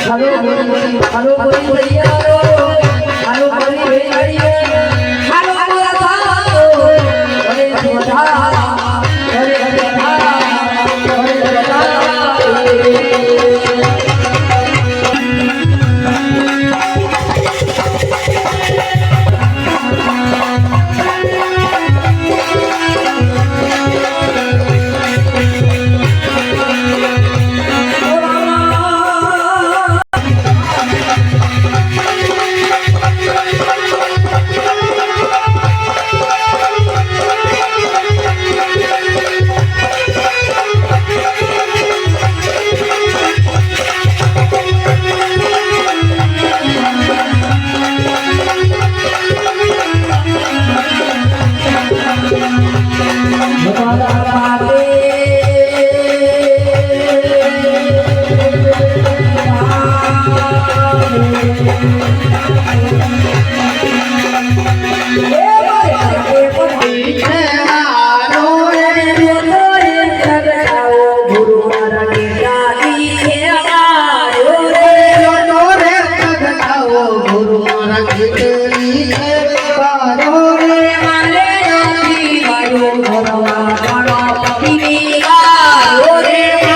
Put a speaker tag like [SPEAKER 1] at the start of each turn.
[SPEAKER 1] ভালো ভালো
[SPEAKER 2] Hare